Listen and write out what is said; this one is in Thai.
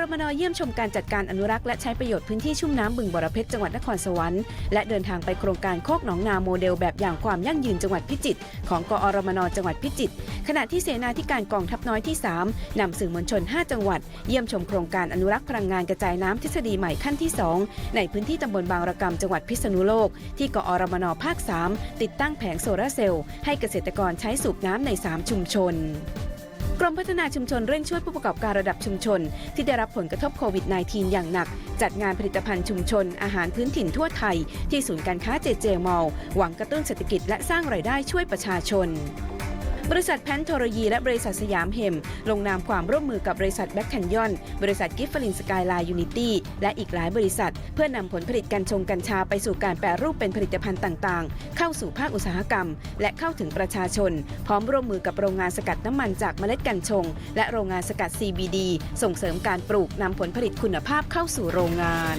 รมนเยี่ยมชมการจัดการอนุรักษ์และใช้ประโยชน์พื้นที่ชุ่มน้ำบึงบรเพชรจังหวัดนครสวรรค์และเดินทางไปโครงการโคกหนองนาโมเดลแบบอย่างความยั่งยืนจังหวัดพิจิตรของกอรมนจังหวัดพิจิตรขณะที่เสนาธิการกองทัพน้อยที่ 3นำสื่อมวลชน 5 จังหวัด เยี่ยมชมโครงการอนุรักษ์พลังงานกระจายน้ำทฤษฎีใหม่ขั้นที่ 2 ในพื้นที่ตำบลบางระกำจังหวัดพิษณุโลก ที่กอรมนภาค 3 ติดตั้งแผงโซลาร์เซลล์ให้เกษตรกรใช้สูบน้ำใน 3 ชุมชน กรมพัฒนาชุมชนเร่งช่วยผู้ประกอบการระดับชุมชน ที่ได้รับผลกระทบโควิด -19 อย่างหนัก จัดงานผลิตภัณฑ์ชุมชน อาหารพื้นถิ่นทั่วไทย ที่ศูนย์การค้าเจเจมอลหวังกระตุ้นเศรษฐกิจและสร้างรายได้ช่วยประชาชน บริษัทแพนโทรยีและบริษัทสยามเฮมลงนามความร่วมมือกับบริษัทแบ็คแคนยอน บริษัทกิฟฟลินสกายไลน์ยูนิตี้และอีกหลายบริษัท เพื่อนำผลผลิตกัญชงกัญชาไปสู่การแปรรูปเป็นผลิตภัณฑ์ต่างๆ เข้าสู่ภาคอุตสาหกรรม และเข้าถึงประชาชน พร้อมร่วมมือกับโรงงานสกัดน้ำมันจากเมล็ดกัญชง และโรงงานสกัด CBD ส่งเสริมการปลูกนำผลผลิตคุณภาพเข้าสู่โรงงาน